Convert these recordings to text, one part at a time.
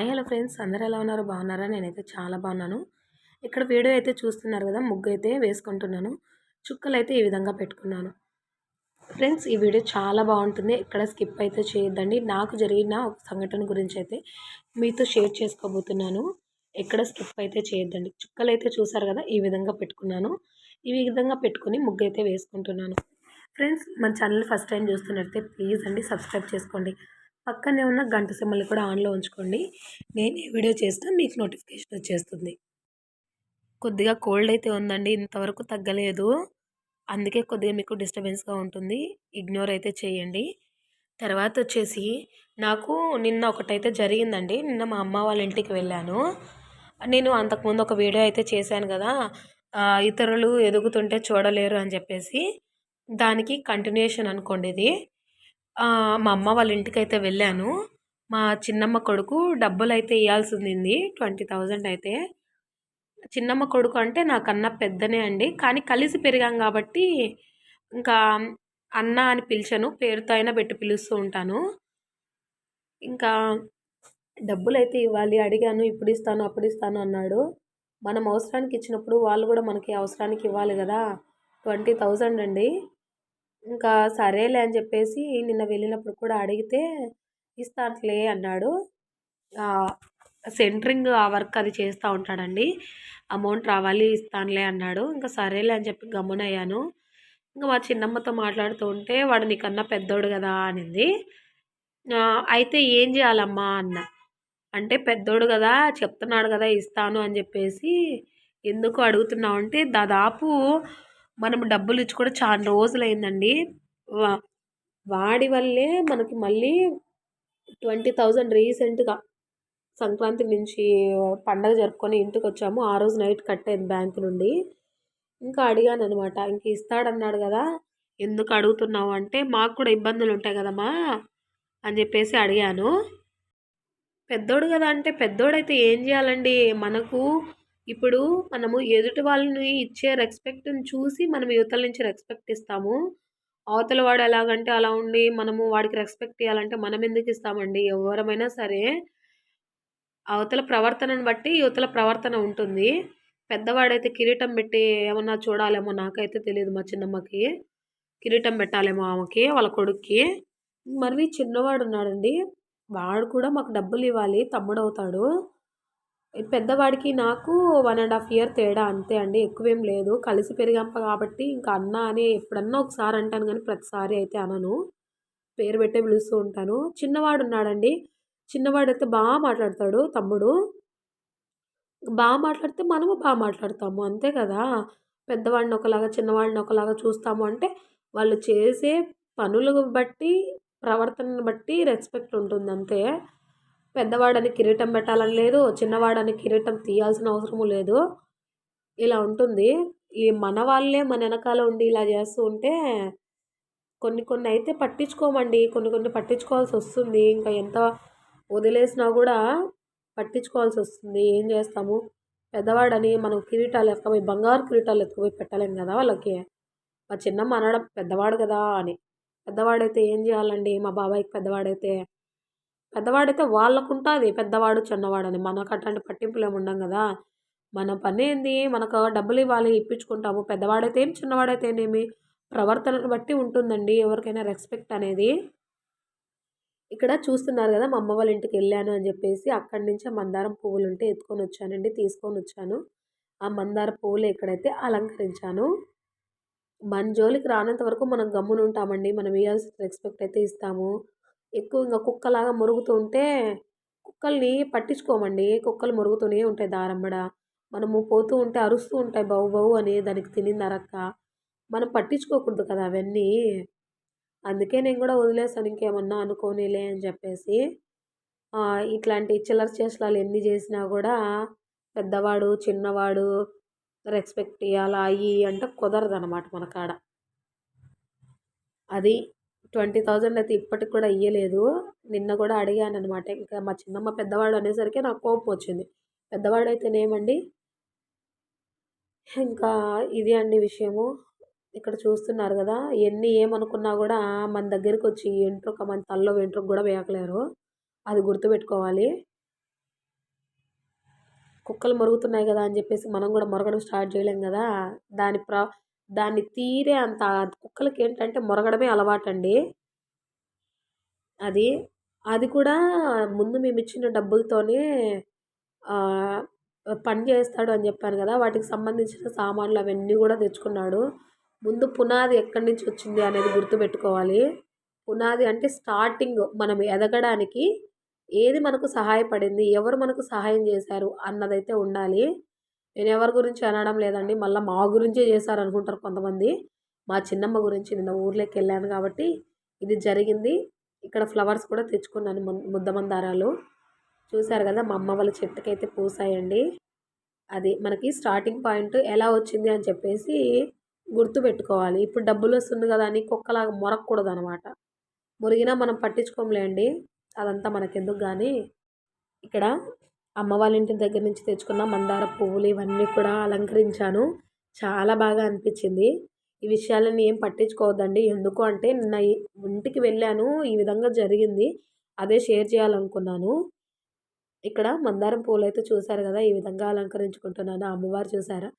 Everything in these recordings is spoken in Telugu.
Hi hello friends. అందరూ ఎలా ఉన్నారు? బాగున్నారా? నేనైతే చాలా బాగున్నాను. ఇక్కడ వీడియో అయితే చూస్తున్నారు కదా ముగ్గు అయితే వేసుకుంటున్నాను. చుక్కలు అయితే ఈ విధంగా పెట్టుకున్నాను. ఫ్రెండ్స్ ఈ వీడియో చాలా బాగుంటుంది. ఇక్కడ స్కిప్ అయితే చేయొద్దండి. నాకు జరిగిన ఒక సంఘటన గురించి అయితే మీతో షేర్ చేసుకోబోతున్నాను. ఎక్కడ స్కిప్ అయితే చేయొద్దండి. చుక్కలు అయితే చూసారు కదా ఈ విధంగా పెట్టుకున్నాను. ఈ విధంగా పెట్టుకుని ముగ్గు అయితే వేసుకుంటున్నాను. ఫ్రెండ్స్ మన ఛానల్ ఫస్ట్ టైం చూస్తున్నట్లయితే ప్లీజ్ అండి సబ్స్క్రైబ్ చేసుకోండి. పక్కనే ఉన్న గంట సింబల్ని కూడా ఆన్లో ఉంచుకోండి. నేను ఏ వీడియో చేసినా మీకు నోటిఫికేషన్ వచ్చేస్తుంది. కొద్దిగా కోల్డ్ అయితే ఉందండి ఇంతవరకు తగ్గలేదు. అందుకే కొద్దిగా మీకు డిస్టర్బెన్స్గా ఉంటుంది. ఇగ్నోర్ అయితే చేయండి. తర్వాత వచ్చేసి నాకు నిన్న ఒకటైతే జరిగిందండి. నిన్న మా అమ్మ వాళ్ళ ఇంటికి వెళ్ళాను. నేను అంతకుముందు ఒక వీడియో అయితే చేశాను కదా ఇతరులు ఎదుగుతుంటే చూడలేరు అని చెప్పేసి దానికి కంటిన్యూషన్ అనుకోండి ఇది. మా అమ్మ వాళ్ళ ఇంటికి అయితే వెళ్ళాను. మా చిన్నమ్మ కొడుకు డబ్బులు అయితే ఇవ్వాల్సి ఉంది ట్వంటీ థౌజండ్ అయితే. చిన్నమ్మ కొడుకు అంటే నాకన్నా పెద్దనే అండి. కానీ కలిసి పెరిగాం కాబట్టి ఇంకా అన్న అని పిలిచాను పేరుతో అయినా పెట్టి పిలుస్తూ ఉంటాను. ఇంకా డబ్బులు అయితే ఇవ్వాలి అడిగాను ఇప్పుడు ఇస్తాను అప్పుడు ఇస్తాను అన్నాడు. మనం అవసరానికి ఇచ్చినప్పుడు వాళ్ళు కూడా మనకి అవసరానికి ఇవ్వాలి కదా ట్వంటీ థౌజండ్ అండి. ఇంకా సరేలే అని చెప్పేసి నిన్న వెళ్ళినప్పుడు కూడా అడిగితే ఇస్తానులే అన్నాడు. సెంటరింగ్ ఆ వర్క్ అది చేస్తూ ఉంటాడండి. అమౌంట్ రావాలి ఇస్తానులే అన్నాడు. ఇంకా సరేలే అని చెప్పి గమ్మునయ్యాను. ఇంకా మా చిన్నమ్మతో మాట్లాడుతూ ఉంటే వాడు నీకన్నా పెద్దోడు కదా అనింది. అయితే ఏం చేయాలమ్మా అన్న? అంటే పెద్దోడు కదా చెప్తున్నాడు కదా ఇస్తాను అని చెప్పేసి ఎందుకు అడుగుతున్నావు అంటే దాదాపు మనం డబ్బులు ఇచ్చి కూడా చాలా రోజులైందండి. వా వాడి వల్లే మనకి మళ్ళీ ట్వంటీ థౌజండ్ రీసెంట్గా సంక్రాంతి నుంచి పండగ జరుపుకొని ఇంటికి వచ్చాము ఆ రోజు నైట్ కట్టేది బ్యాంక్ నుండి. ఇంకా అడిగాను అనమాట ఇంక ఇస్తాడన్నాడు కదా ఎందుకు అడుగుతున్నావు? అంటే మాకు కూడా ఇబ్బందులు ఉంటాయి కదమ్మా అని చెప్పేసి అడిగాను. పెద్దోడు కదా అంటే పెద్దోడైతే ఏం చేయాలండి? మనకు ఇప్పుడు మనము ఎదుటి వాళ్ళని ఇచ్చే రెస్పెక్ట్ని చూసి మనం యువతల నుంచి రెస్పెక్ట్ ఇస్తాము. అవతల వాడు ఎలాగంటే అలా ఉండి మనము వాడికి రెస్పెక్ట్ ఇవ్వాలంటే మనం ఎందుకు ఇస్తామండి? ఎవరమైనా సరే అవతల ప్రవర్తనను బట్టి యువతల ప్రవర్తన ఉంటుంది. పెద్దవాడైతే కిరీటం పెట్టి ఏమన్నా చూడాలేమో నాకైతే తెలియదు మా చిన్నమ్మకి. కిరీటం పెట్టాలేమో ఆమెకి వాళ్ళ కొడుక్కి. మరి చిన్నవాడు ఉన్నాడండి వాడు కూడా మాకు డబ్బులు ఇవ్వాలి తమ్ముడు అవుతాడు పెద్దవాడికి నాకు వన్ అండ్ హాఫ్ ఇయర్ తేడా అంతే అండి ఎక్కువేం లేదు. కలిసి పెరిగాంప కాబట్టి ఇంకా అన్న అని ఎప్పుడన్నా ఒకసారి అంటాను కానీ ప్రతిసారి అయితే అనను. పేరు పెట్టే పిలుస్తూ ఉంటాను. చిన్నవాడు ఉన్నాడండి చిన్నవాడైతే బాగా మాట్లాడతాడు తమ్ముడు. బాగా మాట్లాడితే మనము బాగా మాట్లాడతాము అంతే కదా? పెద్దవాడిని ఒకలాగా చిన్నవాడిని ఒకలాగా చూస్తాము అంటే వాళ్ళు చేసే పనులు బట్టి ప్రవర్తనను బట్టి రెస్పెక్ట్ ఉంటుంది అంతే. పెద్దవాడని కిరీటం పెట్టాలని లేదు చిన్నవాడని కిరీటం తీయాల్సిన అవసరము లేదు. ఇలా ఉంటుంది. ఈ మన వాళ్ళే మన వెనకాల ఉండి ఇలా చేస్తూ ఉంటే కొన్ని కొన్ని అయితే పట్టించుకోమండి. కొన్ని కొన్ని పట్టించుకోవాల్సి వస్తుంది. ఇంకా ఎంత వదిలేసినా కూడా పట్టించుకోవాల్సి వస్తుంది. ఏం చేస్తాము? పెద్దవాడని మనం కిరీటాలు ఎత్తుకుపోయి బంగారు కిరీటాలు ఎత్తుకుపోయి పెట్టలేం కదా వాళ్ళకి. మా చిన్నమ్మ అనడం పెద్దవాడు కదా అని. పెద్దవాడైతే ఏం చేయాలండి? మా బాబాయ్కి పెద్దవాడైతే పెద్దవాడైతే వాళ్ళకు ఉంటుంది పెద్దవాడు చిన్నవాడని. మనకు అట్లాంటి పట్టింపులు ఏమి ఉండం కదా. మన పని ఏంది? మనకు డబ్బులు ఇవ్వాలి ఇప్పించుకుంటాము. పెద్దవాడైతే ఏం చిన్నవాడైతేనేమి? ప్రవర్తనను బట్టి ఉంటుందండి. ఎవరికైనా రెస్పెక్ట్ అనేది. ఇక్కడ చూస్తున్నారు కదా మా అమ్మ వాళ్ళ ఇంటికి వెళ్ళాను అని చెప్పేసి అక్కడి నుంచే మందారం పువ్వులు ఉంటే ఎత్తుకొని వచ్చానండి తీసుకొని వచ్చాను. ఆ మందార పువ్వులు ఇక్కడైతే అలంకరించాను మన జోలికి రానంత వరకు మనం గమ్మున ఉంటామండి మనం ఇవ్వాల్సిన రెస్పెక్ట్ అయితే ఇస్తాము. ఎక్కువ ఇంకా కుక్కలాగా మురుగుతూ ఉంటే కుక్కల్ని పట్టించుకోమండి. కుక్కలు మురుగుతూనే ఉంటాయి దారంబడ. మనము పోతూ ఉంటే అరుస్తూ ఉంటాయి బౌ బౌ అని దానికి తినింది అరక్క. మనం పట్టించుకోకూడదు కదా అవన్నీ. అందుకే నేను కూడా వదిలేసాను ఇంకేమన్నా అనుకోనిలే అని చెప్పేసి. ఇట్లాంటి చిల్లర చేసలాలు ఎన్ని చేసినా కూడా పెద్దవాడు చిన్నవాడు రెస్పెక్ట్ ఇవ్వాలా అయ్యి అంటే కుదరదు అనమాట మన కాడ అది ట్వంటీ థౌజండ్ అయితే ఇప్పటికి కూడా ఇయ్యలేదు. నిన్న కూడా అడిగాను అనమాట ఇంకా మా చిన్నమ్మ పెద్దవాడు అనేసరికి నాకు కోపం వచ్చింది. పెద్దవాడు అయితేనేమండి ఇంకా ఇది అండి విషయము. ఇక్కడ చూస్తున్నారు కదా ఎన్ని ఏమనుకున్నా కూడా మన దగ్గరికి వచ్చి వెంట్రుక మన తల్లో వెంట్రుక కూడా వేయకలేరు అది గుర్తుపెట్టుకోవాలి. కుక్కలు మరుగుతున్నాయి కదా అని చెప్పేసి మనం కూడా మొరగడం స్టార్ట్ చేయలేం కదా. దాని ప్రా దాన్ని తీరే అంత కుక్కలకి ఏంటంటే మొరగడమే అలవాటండి. అది అది కూడా ముందు మేము ఇచ్చిన డబ్బులతోనే పని చేస్తాడు అని చెప్పాను కదా వాటికి సంబంధించిన సామాన్లు అవన్నీ కూడా తెచ్చుకున్నాడు. ముందు పునాది ఎక్కడి నుంచి వచ్చింది అనేది గుర్తుపెట్టుకోవాలి. పునాది అంటే స్టార్టింగ్ మనం ఎదగడానికి ఏది మనకు సహాయపడింది ఎవరు మనకు సహాయం చేశారు అన్నదైతే ఉండాలి. నేను ఎవరి గురించి అనడం లేదండి. మళ్ళీ మా గురించే చేశారు అనుకుంటారు కొంతమంది. మా చిన్నమ్మ గురించి నిన్న ఊర్లోకి వెళ్ళాను కాబట్టి ఇది జరిగింది. ఇక్కడ ఫ్లవర్స్ కూడా తెచ్చుకున్నాను ముద్దమందారాలు. చూశారు కదా మా అమ్మ వాళ్ళ చెట్టుకైతే పూసాయండి. అది మనకి స్టార్టింగ్ పాయింట్ ఎలా వచ్చింది అని చెప్పేసి గుర్తు పెట్టుకోవాలి ఇప్పుడు డబ్బులు వస్తుంది కదా అని కుక్కలాగా మొరకూడదు అనమాట మురిగినా మనం పట్టించుకోంలేండి అదంతా మనకెందుకు కానీ ఇక్కడ అమ్మ వాళ్ళ ఇంటి దగ్గర నుంచి తెచ్చుకున్న మందార పువ్వులు ఇవన్నీ కూడా అలంకరించాను. చాలా బాగా అనిపించింది. ఈ విషయాలని ఏం పట్టించుకోవద్దండి. ఎందుకు అంటే నిన్న ఇంటికి వెళ్ళాను. ఈ విధంగా జరిగింది. అదే షేర్ చేయాలనుకున్నాను. ఇక్కడ మందారం పూలు అయితే చూశారు కదా ఈ విధంగా అలంకరించుకుంటున్నాను. అమ్మవారు చూసారా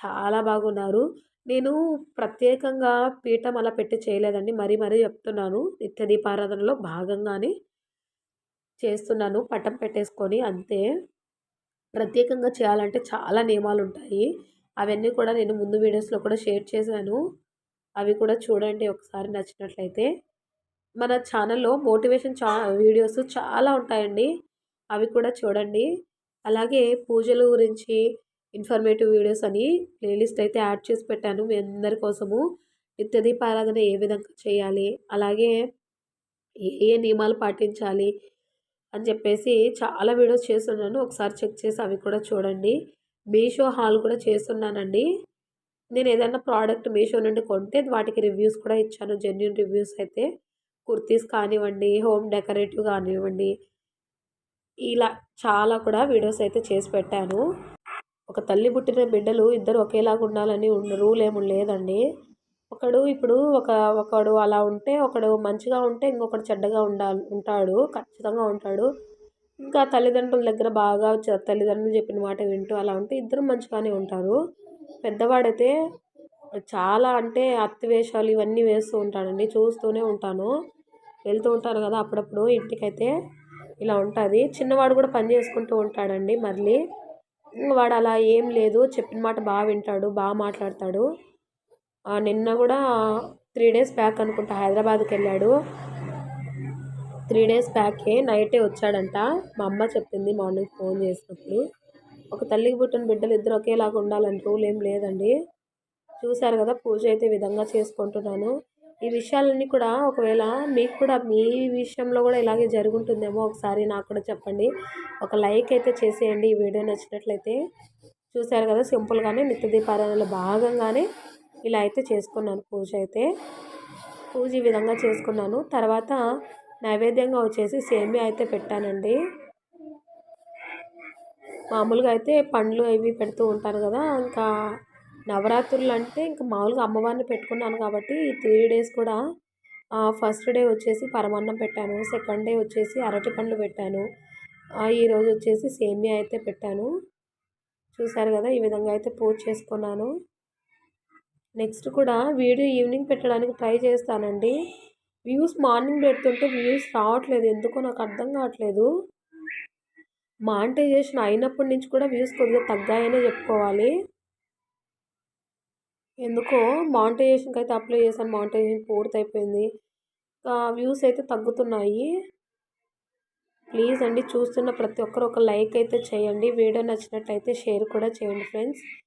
చాలా బాగున్నారు. నేను ప్రత్యేకంగా పీఠం అలా పెట్టి చేయలేదండి. మరీ మరీ చెప్తున్నాను. నిత్య దీపారాధనలో భాగంగానే చేస్తున్నాను. పట్టం పెట్టేసుకొని అంతే. ప్రత్యేకంగా చేయాలంటే చాలా నియమాలు ఉంటాయి అవన్నీ కూడా నేను ముందు వీడియోస్లో కూడా షేర్ చేశాను. అవి కూడా చూడండి ఒకసారి నచ్చినట్లయితే. మన ఛానల్లో మోటివేషన్ చా వీడియోస్ చాలా ఉంటాయండి. అవి కూడా చూడండి. అలాగే పూజల గురించి ఇన్ఫర్మేటివ్ వీడియోస్ అని ప్లేలిస్ట్ అయితే యాడ్ చేసి పెట్టాను మీ అందరి కోసము. నిత్య దీపారాధన ఏ విధంగా చేయాలి? అలాగే ఏ ఏ నియమాలు పాటించాలి? అని చెప్పేసి చాలా వీడియోస్ చేస్తున్నాను. ఒకసారి చెక్ చేసి అవి కూడా చూడండి. మీషో హాల్ కూడా చేస్తున్నానండి. నేను ఏదైనా ప్రోడక్ట్ మీషో నుండి కొంటే వాటికి రివ్యూస్ కూడా ఇచ్చాను. జెన్యున్ రివ్యూస్ అయితే. కుర్తీస్ కానివ్వండి హోమ్ డెకరేటివ్ కానివ్వండి. ఇలా చాలా కూడా వీడియోస్ అయితే చేసి పెట్టాను. ఒక తల్లి పుట్టిన బిడ్డలు ఇద్దరు ఒకేలాగా ఉండాలని రూల్ ఏమి లేదండి. ఒకడు ఇప్పుడు ఒక ఒకడు అలా ఉంటే ఒకడు మంచిగా ఉంటే ఇంకొకడు చెడ్డగా ఉండాలి ఉంటాడు ఖచ్చితంగా ఉంటాడు. ఇంకా తల్లిదండ్రుల దగ్గర బాగా తల్లిదండ్రులు చెప్పిన మాట వింటూ అలా ఉంటే ఇద్దరు మంచిగానే ఉంటారు. పెద్దవాడైతే చాలా అంటే అత్తి వేషాలు ఇవన్నీ వేస్తూ ఉంటాడండి చూస్తూనే ఉంటాను. వెళ్తూ ఉంటాను కదా అప్పుడప్పుడు ఇంటికైతే ఇలా ఉంటుంది. చిన్నవాడు కూడా పని చేసుకుంటూ ఉంటాడండి మళ్ళీ. వాడు అలా ఏం లేదు చెప్పిన మాట బాగా వింటాడు బాగా మాట్లాడతాడు. నిన్న కూడా త్రీ డేస్ బ్యాక్ అనుకుంటా హైదరాబాద్కి వెళ్ళాడు. త్రీ డేస్ బ్యాకే నైటే వచ్చాడంట. మా అమ్మ చెప్పింది మార్నింగ్ ఫోన్ చేసినప్పుడు. ఒక తల్లికి పుట్టిన బిడ్డలు ఇద్దరు ఒకేలాగా ఉండాలని రూల్ ఏం లేదండి. చూశారు కదా పూజ అయితే విధంగా చేసుకుంటున్నాను. ఈ విషయాలన్నీ కూడా ఒకవేళ మీకు కూడా మీ విషయంలో కూడా ఇలాగే జరుగుంటుందేమో ఒకసారి నాకు కూడా చెప్పండి. ఒక లైక్ అయితే చేసేయండి ఈ వీడియో నచ్చినట్లయితే. చూశారు కదా సింపుల్గానే నిత్య భాగంగానే ఇలా అయితే చేసుకున్నాను పూజ అయితే. పూజ ఈ విధంగా చేసుకున్నాను. తర్వాత నైవేద్యంగా వచ్చేసి సేమియా అయితే పెట్టానండి. మామూలుగా అయితే పండ్లు అవి పెడుతూ ఉంటాను కదా ఇంకా నవరాత్రులు అంటే ఇంకా మామూలుగా అమ్మవారిని పెట్టుకున్నాను కాబట్టి ఈ త్రీ డేస్ కూడా ఫస్ట్ డే వచ్చేసి పరమాన్నం పెట్టాను సెకండ్ డే వచ్చేసి అరటి పండ్లు పెట్టాను ఈరోజు వచ్చేసి సేమియా అయితే పెట్టాను. చూసారు కదా ఈ విధంగా అయితే పూజ చేసుకున్నాను. నెక్స్ట్ కూడా వీడియో ఈవినింగ్ పెట్టడానికి ట్రై చేస్తానండి. వ్యూస్ మార్నింగ్ పెడుతుంటే వ్యూస్ రావట్లేదు. ఎందుకో నాకు అర్థం కావట్లేదు. మానిటైజేషన్ అయినప్పటి నుంచి కూడా వ్యూస్ కొద్దిగా తగ్గాయనే చెప్పుకోవాలి. ఎందుకో మానిటైజేషన్కి అయితే అప్లై చేశాను. మానిటైజేషన్ పూర్తయిపోయింది. వ్యూస్ అయితే తగ్గుతున్నాయి. ప్లీజ్ అండి చూస్తున్న ప్రతి ఒక్కరు ఒక లైక్ అయితే చేయండి. వీడియో నచ్చినట్టయితే షేర్ కూడా చేయండి ఫ్రెండ్స్.